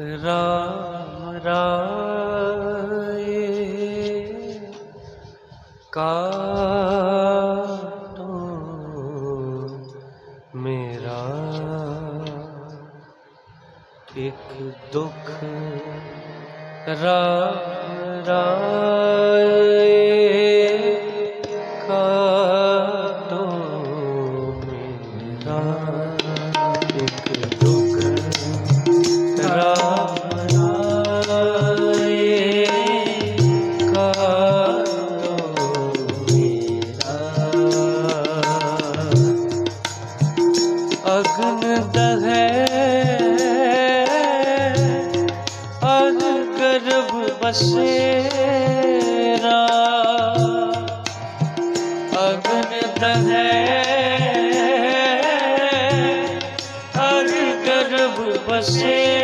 ਰਾਮ ਰਾਏ। ਕਾਟੋ ਮੇਰਾ ਇੱਕ ਦੁੱਖ ਰਾਮ say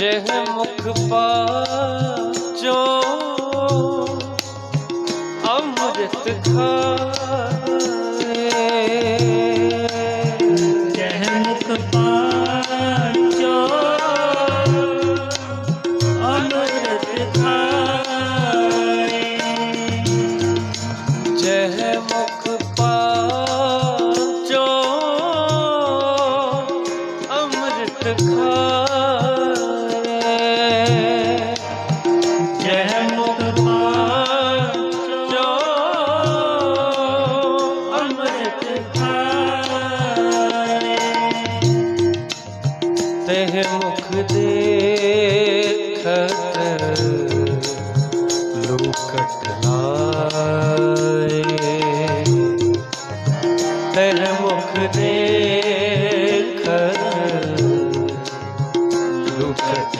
ਜਿਹ ਮੁਖ ਪਾਚੋ ਅੰਮ੍ਰਿਤ ਖਾ ਮੁਖ ਦੇਖਣ। ਲੁਕਟ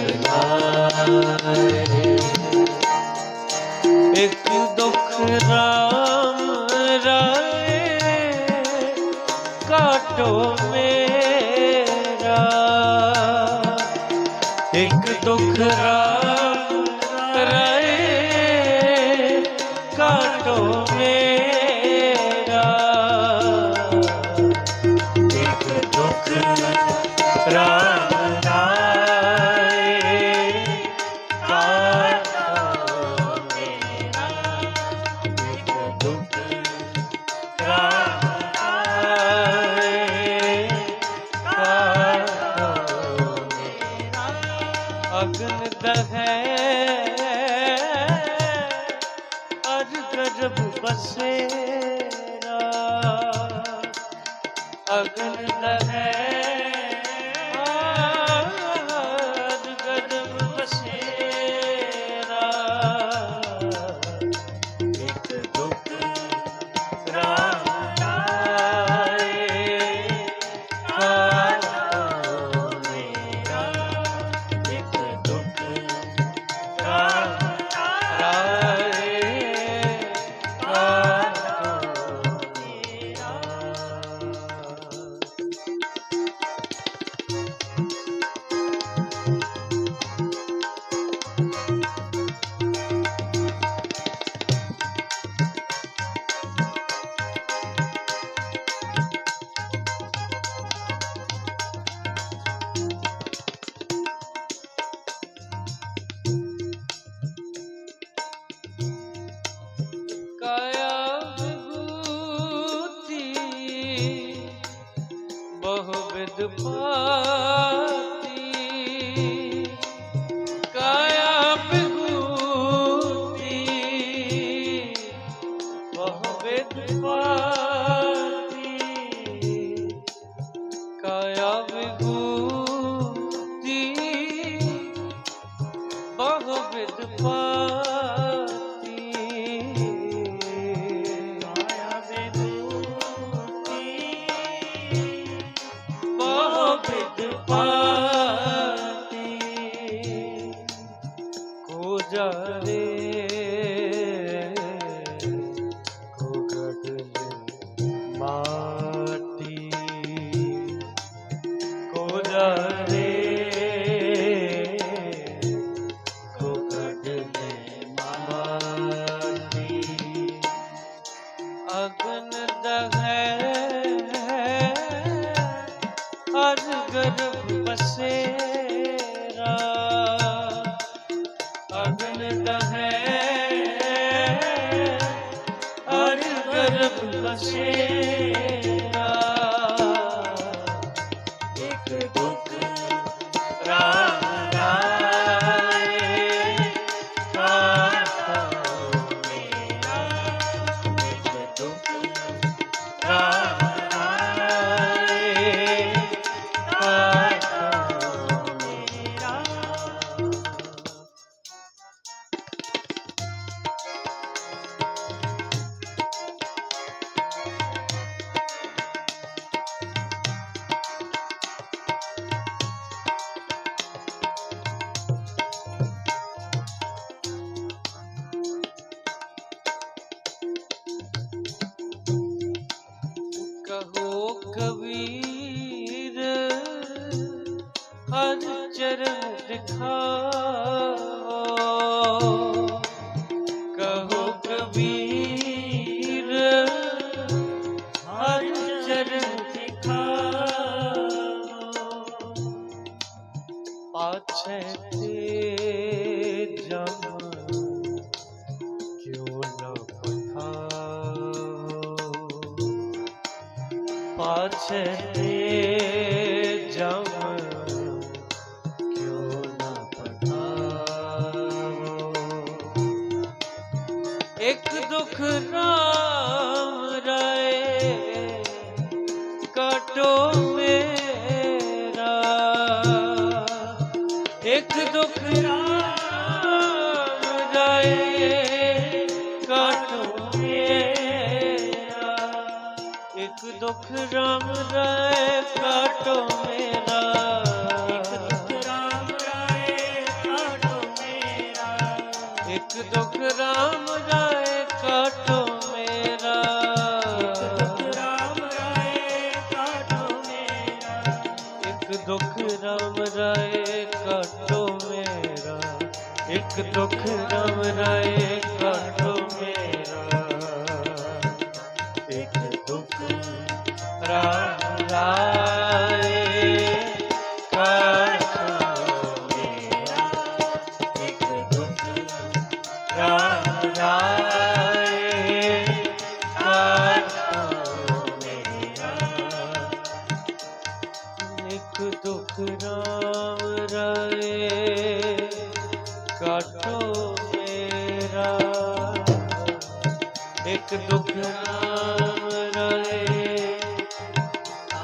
ਇੱਕ ਦੁਖ ਰਾਮ ਮੇਰਾ। ਇੱਕ ਦੁਖ बस Yeah. ਹਰ ਚਰਨ ਦਿਖਾਓ ਕਹੋ ਕਬੀਰ ਹਰ ਚਰਨ ਦਿਖਾਓ ਪਾਛੇ ਤੇ ਜਮ ਕਿਉ ਨ ਪਠਾਓ ਪਾਛੇ ਤੇ ਦੁਖ ਰਾਮ ਰਾਏ ਕਾਟੋ ਮੇਰਾ। ਇੱਕ ਦੁਖ ਰਾਮ ਰਾਏ ਕਾਟੋ ਮੇਰਾ। ਇੱਕ ਦੁਖ ਰਾਮ ਰਾਏ ਕਾਟੋ ਮੇਰਾ। ਦੁਖ ਰਾਮ ਰਾਏ ਕਾਟੋ ਮੇਰਾ। ਇੱਕ ਦੁਖ ਰਾਮ ਰਾਏ ਕਾਟੋ ਮੇਰਾ। ਇੱਕ ਦੁਖ ਰਾਮ ਰਾਏ ਕਾਟੋ ਮੇਰਾ ਇੱਕ ਦੁੱਖ ਰਾਮ ਰਾਏ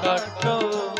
ਕਾਟੋ